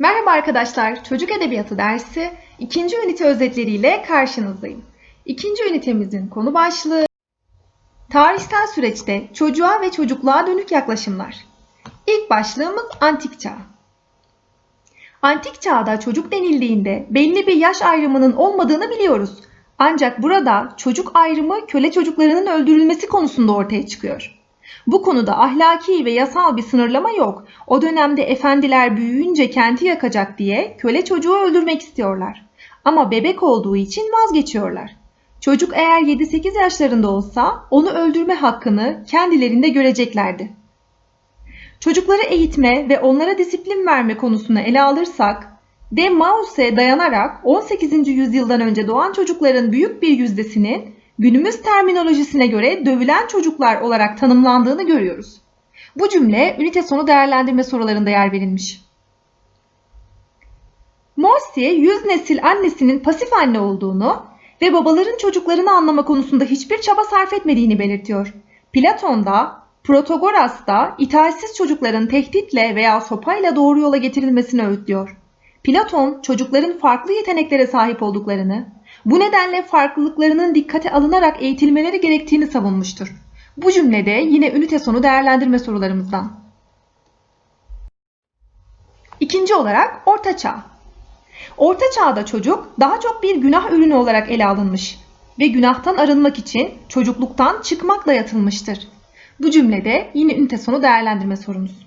Merhaba arkadaşlar, Çocuk Edebiyatı dersi ikinci ünite özetleriyle karşınızdayım. İkinci ünitemizin konu başlığı Tarihsel süreçte çocuğa ve çocukluğa dönük yaklaşımlar. İlk başlığımız antik çağ. Antik çağda çocuk denildiğinde belli bir yaş ayrımının olmadığını biliyoruz. Ancak burada çocuk ayrımı köle çocuklarının öldürülmesi konusunda ortaya çıkıyor. Bu konuda ahlaki ve yasal bir sınırlama yok. O dönemde efendiler büyüyünce kenti yakacak diye köle çocuğu öldürmek istiyorlar. Ama bebek olduğu için vazgeçiyorlar. Çocuk eğer 7-8 yaşlarında olsa onu öldürme hakkını kendilerinde göreceklerdi. Çocukları eğitme ve onlara disiplin verme konusunu ele alırsak, De Mauss'e dayanarak 18. yüzyıldan önce doğan çocukların büyük bir yüzdesinin günümüz terminolojisine göre dövülen çocuklar olarak tanımlandığını görüyoruz. Bu cümle ünite sonu değerlendirme sorularında yer verilmiş. Morsi, yüz nesil annesinin pasif anne olduğunu ve babaların çocuklarını anlama konusunda hiçbir çaba sarf etmediğini belirtiyor. Platon'da, Protagoras'ta itaatsiz çocukların tehditle veya sopayla doğru yola getirilmesini öğütlüyor. Platon çocukların farklı yeteneklere sahip olduklarını, bu nedenle farklılıklarının dikkate alınarak eğitilmeleri gerektiğini savunmuştur. Bu cümlede yine ünite sonu değerlendirme sorularımızdan. İkinci olarak Orta Çağ. Orta Çağ'da çocuk daha çok bir günah ürünü olarak ele alınmış ve günahtan arınmak için çocukluktan çıkmakla yatılmıştır. Bu cümlede yine ünite sonu değerlendirme sorumuz.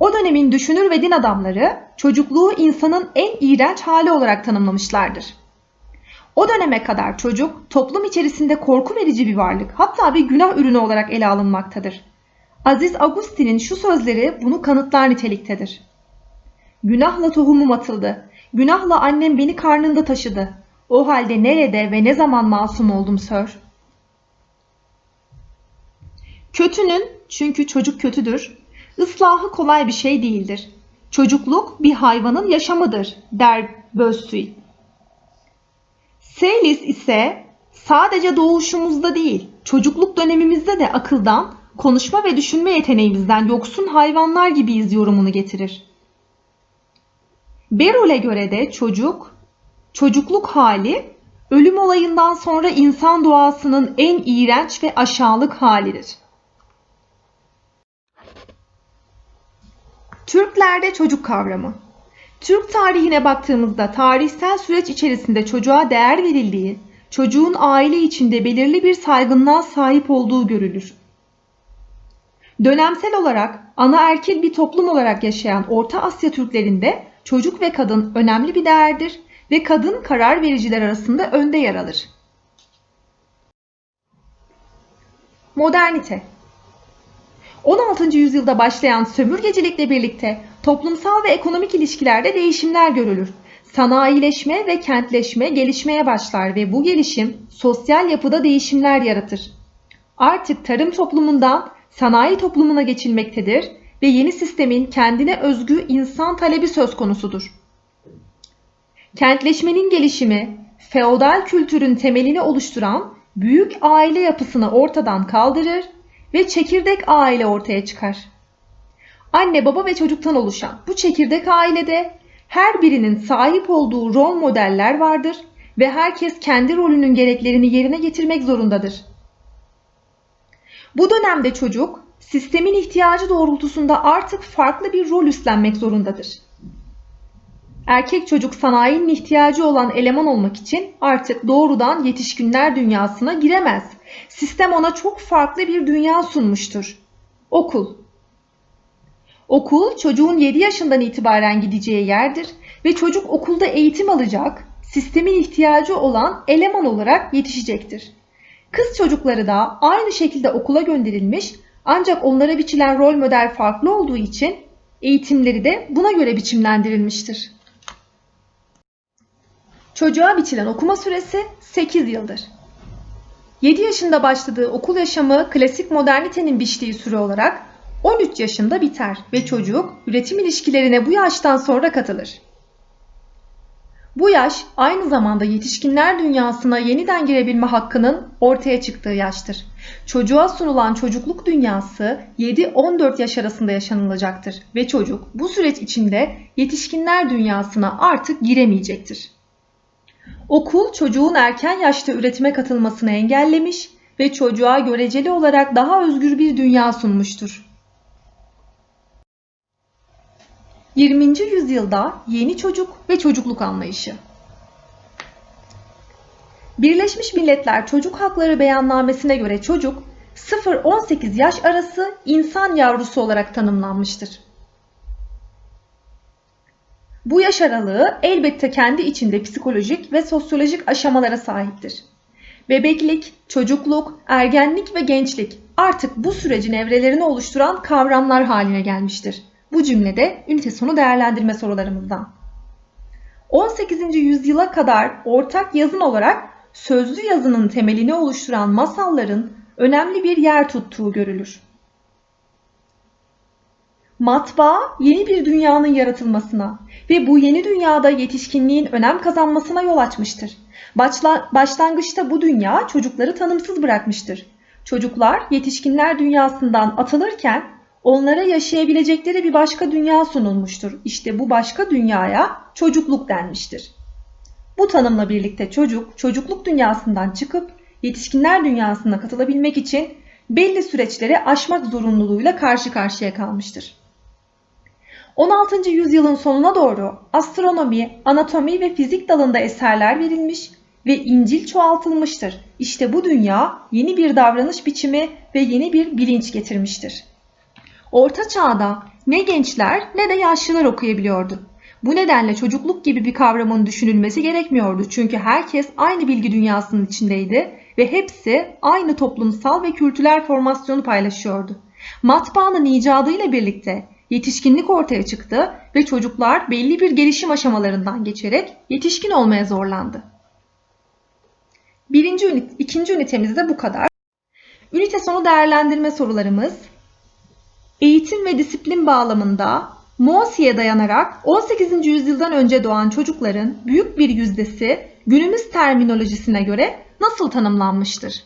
O dönemin düşünür ve din adamları çocukluğu insanın en iğrenç hali olarak tanımlamışlardır. O döneme kadar çocuk toplum içerisinde korku verici bir varlık, hatta bir günah ürünü olarak ele alınmaktadır. Aziz Agustin'in şu sözleri bunu kanıtlar niteliktedir. Günahla tohumum atıldı. Günahla annem beni karnında taşıdı. O halde nerede ve ne zaman masum oldum sör? Kötünün, çünkü çocuk kötüdür, ıslahı kolay bir şey değildir. Çocukluk bir hayvanın yaşamıdır, der Bözsüit. Seylis ise sadece doğuşumuzda değil, çocukluk dönemimizde de akıldan, konuşma ve düşünme yeteneğimizden yoksun hayvanlar gibiyiz yorumunu getirir. Berol'e göre de çocuk, çocukluk hali, ölüm olayından sonra insan doğasının en iğrenç ve aşağılık halidir. Türklerde çocuk kavramı Türk tarihine baktığımızda tarihsel süreç içerisinde çocuğa değer verildiği, çocuğun aile içinde belirli bir saygınlığa sahip olduğu görülür. Dönemsel olarak ana erkil bir toplum olarak yaşayan Orta Asya Türklerinde çocuk ve kadın önemli bir değerdir ve kadın karar vericiler arasında önde yer alır. Modernite 16. yüzyılda başlayan sömürgecilikle birlikte toplumsal ve ekonomik ilişkilerde değişimler görülür. Sanayileşme ve kentleşme gelişmeye başlar ve bu gelişim sosyal yapıda değişimler yaratır. Artık tarım toplumundan sanayi toplumuna geçilmektedir ve yeni sistemin kendine özgü insan talebi söz konusudur. Kentleşmenin gelişimi, feodal kültürün temelini oluşturan büyük aile yapısını ortadan kaldırır ve çekirdek aile ortaya çıkar. Anne, baba ve çocuktan oluşan bu çekirdek ailede her birinin sahip olduğu rol modeller vardır ve herkes kendi rolünün gereklerini yerine getirmek zorundadır. Bu dönemde çocuk sistemin ihtiyacı doğrultusunda artık farklı bir rol üstlenmek zorundadır. Erkek çocuk sanayinin ihtiyacı olan eleman olmak için artık doğrudan yetişkinler dünyasına giremez. Sistem ona çok farklı bir dünya sunmuştur. Okul. Okul çocuğun 7 yaşından itibaren gideceği yerdir ve çocuk okulda eğitim alacak, sistemin ihtiyacı olan eleman olarak yetişecektir. Kız çocukları da aynı şekilde okula gönderilmiş ancak onlara biçilen rol model farklı olduğu için eğitimleri de buna göre biçimlendirilmiştir. Çocuğa biçilen okuma süresi 8 yıldır. 7 yaşında başladığı okul yaşamı klasik modernitenin biçtiği süre olarak 13 yaşında biter ve çocuk üretim ilişkilerine bu yaştan sonra katılır. Bu yaş aynı zamanda yetişkinler dünyasına yeniden girebilme hakkının ortaya çıktığı yaştır. Çocuğa sunulan çocukluk dünyası 7-14 yaş arasında yaşanılacaktır ve çocuk bu süreç içinde yetişkinler dünyasına artık giremeyecektir. Okul çocuğun erken yaşta üretime katılmasını engellemiş ve çocuğa göreceli olarak daha özgür bir dünya sunmuştur. 20. yüzyılda yeni çocuk ve çocukluk anlayışı. Birleşmiş Milletler Çocuk Hakları Beyannamesi'ne göre çocuk 0-18 yaş arası insan yavrusu olarak tanımlanmıştır. Bu yaş aralığı elbette kendi içinde psikolojik ve sosyolojik aşamalara sahiptir. Bebeklik, çocukluk, ergenlik ve gençlik artık bu sürecin evrelerini oluşturan kavramlar haline gelmiştir. Bu cümlede ünite sonu değerlendirme sorularımızdan. 18. yüzyıla kadar ortak yazın olarak sözlü yazının temelini oluşturan masalların önemli bir yer tuttuğu görülür. Matbaa yeni bir dünyanın yaratılmasına ve bu yeni dünyada yetişkinliğin önem kazanmasına yol açmıştır. Başla, başlangıçta bu dünya çocukları tanımsız bırakmıştır. Çocuklar yetişkinler dünyasından atılırken onlara yaşayabilecekleri bir başka dünya sunulmuştur. İşte bu başka dünyaya çocukluk denmiştir. Bu tanımla birlikte çocuk çocukluk dünyasından çıkıp yetişkinler dünyasına katılabilmek için belli süreçleri aşmak zorunluluğuyla karşı karşıya kalmıştır. 16. yüzyılın sonuna doğru astronomi, anatomi ve fizik dalında eserler verilmiş ve İncil çoğaltılmıştır. İşte bu dünya yeni bir davranış biçimi ve yeni bir bilinç getirmiştir. Orta çağda ne gençler ne de yaşlılar okuyabiliyordu. Bu nedenle çocukluk gibi bir kavramın düşünülmesi gerekmiyordu. Çünkü herkes aynı bilgi dünyasının içindeydi ve hepsi aynı toplumsal ve kültürel formasyonu paylaşıyordu. Matbaanın icadıyla birlikte yetişkinlik ortaya çıktı ve çocuklar belli bir gelişim aşamalarından geçerek yetişkin olmaya zorlandı. Birinci ünit, ikinci ünitemizde bu kadar. Ünite sonu değerlendirme sorularımız eğitim ve disiplin bağlamında Mosi'ye dayanarak 18. yüzyıldan önce doğan çocukların büyük bir yüzdesi günümüz terminolojisine göre nasıl tanımlanmıştır?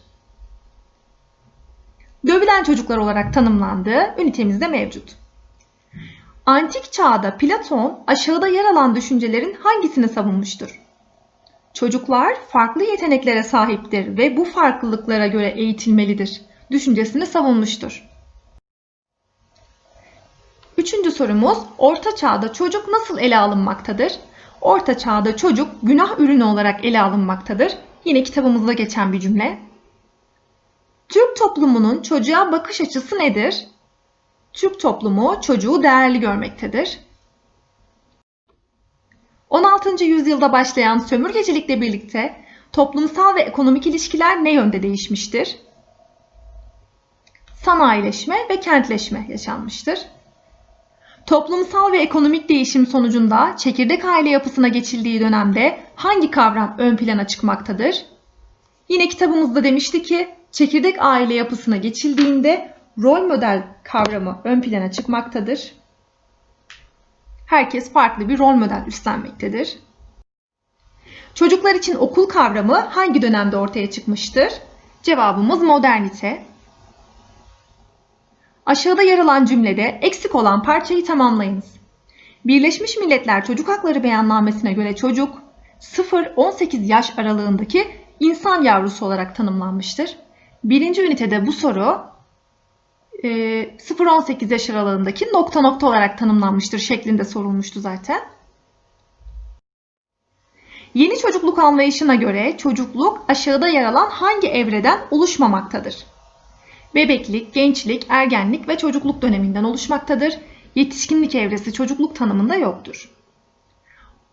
Dövülen çocuklar olarak tanımlandığı ünitemizde mevcut. Antik çağda Platon aşağıda yer alan düşüncelerin hangisini savunmuştur? Çocuklar farklı yeteneklere sahiptir ve bu farklılıklara göre eğitilmelidir düşüncesini savunmuştur. Üçüncü sorumuz, Orta Çağ'da çocuk nasıl ele alınmaktadır? Orta Çağ'da çocuk günah ürünü olarak ele alınmaktadır. Yine kitabımızda geçen bir cümle. Türk toplumunun çocuğa bakış açısı nedir? Türk toplumu çocuğu değerli görmektedir. 16. yüzyılda başlayan sömürgecilikle birlikte toplumsal ve ekonomik ilişkiler ne yönde değişmiştir? Sanayileşme ve kentleşme yaşanmıştır. Toplumsal ve ekonomik değişim sonucunda çekirdek aile yapısına geçildiği dönemde hangi kavram ön plana çıkmaktadır? Yine kitabımızda demişti ki çekirdek aile yapısına geçildiğinde rol model kavramı ön plana çıkmaktadır. Herkes farklı bir rol model üstlenmektedir. Çocuklar için okul kavramı hangi dönemde ortaya çıkmıştır? Cevabımız modernite. Aşağıda yer alan cümlede eksik olan parçayı tamamlayınız. Birleşmiş Milletler Çocuk Hakları Beyannamesi'ne göre çocuk 0-18 yaş aralığındaki insan yavrusu olarak tanımlanmıştır. Birinci ünitede bu soru 0-18 yaş aralığındaki nokta nokta olarak tanımlanmıştır şeklinde sorulmuştu zaten. Yeni çocukluk anlayışına göre çocukluk aşağıda yer alan hangi evreden oluşmamaktadır? Bebeklik, gençlik, ergenlik ve çocukluk döneminden oluşmaktadır. Yetişkinlik evresi çocukluk tanımında yoktur.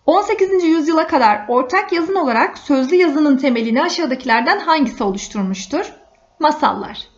18. yüzyıla kadar ortak yazın olarak sözlü yazının temelini aşağıdakilerden hangisi oluşturmuştur? Masallar.